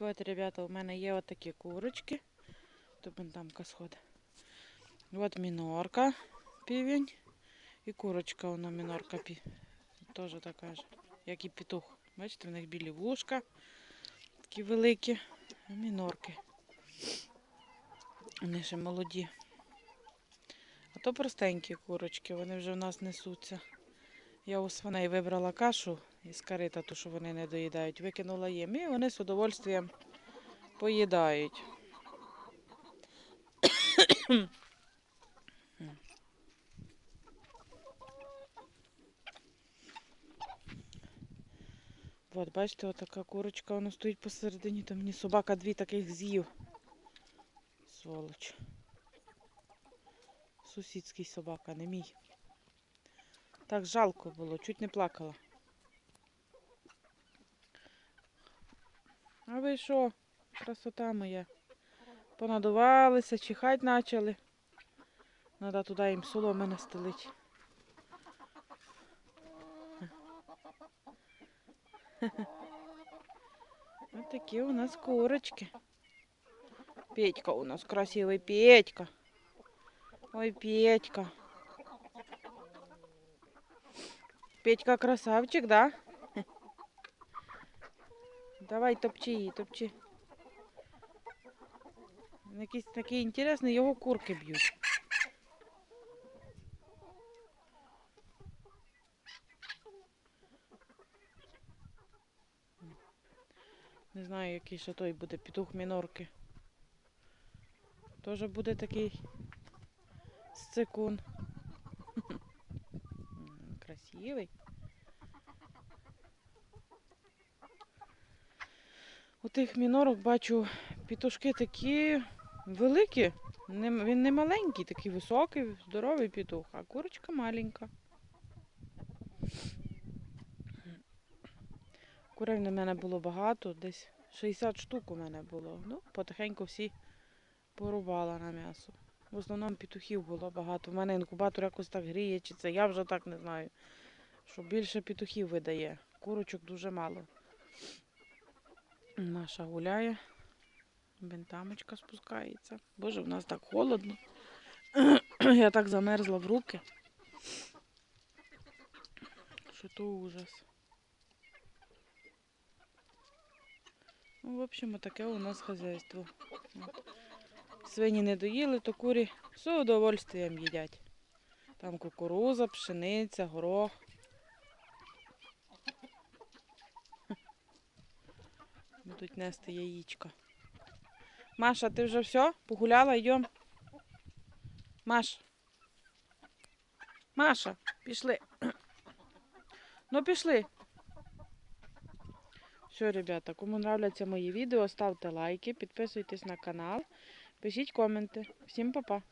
От, ребята, у мене є отакі курочки. Тут там сходить. От мінорка, півень. І курочка, вона мінорка пі... теж така ж, як і петух. Бачите, в них білі вушка, такі великі, а мінорки. Вони ще молоді. А то простенькі курочки, вони вже в нас несуться. Я у свиней вибрала кашу із карита, ту, що вони не доїдають, викинула їм, і вони з удовольствием поїдають. От, бачите, отака курочка, вона стоїть посередині, там мені собака дві таких з'їв. Сволоч. Сусідський собака, не мій. Так жалко було, чуть не плакала. А ви що? Красота моя. Понадувалися, чихать почали. Треба туди їм соломи настелити. Ось такі у нас курочки. Петька у нас красивый Петька. Ой, Петька. Петька красавчик, да? Давай топчи її, топчи. Якийсь такий інтересний, його курки б'ють. Не знаю, який ще той буде петух мінорки. Тоже буде такий сцикун. М, Красивий. У тих мінорок бачу пітушки такі великі. Він не маленький, такий високий, здоровий петух, а курочка маленька. Курей на мене було багато, десь 60 штук у мене було. Ну, потихеньку всі порубала на м'ясо. В основному петухів було багато. У мене інкубатор якось так гріє, чи це я вже так не знаю. Що більше петухів видає. Курочок дуже мало. Маша гуляє. Бентамочка спускається. Боже, в нас так холодно. Я так замерзла в руки. Що то ужас. Ну, в общем, таке у нас хазяйство. Свині не доїли, то курі з удовольствием їдять. Там кукуруза, пшениця, горох. Будуть нести яєчка. Маша, ти вже все? Погуляла, йдем. Маш. Маша, пішли. Ну, пішли. Все, ребята, кому нравляться мої відео, ставте лайки, підписуйтесь на канал, пишіть коменти. Всім па-па.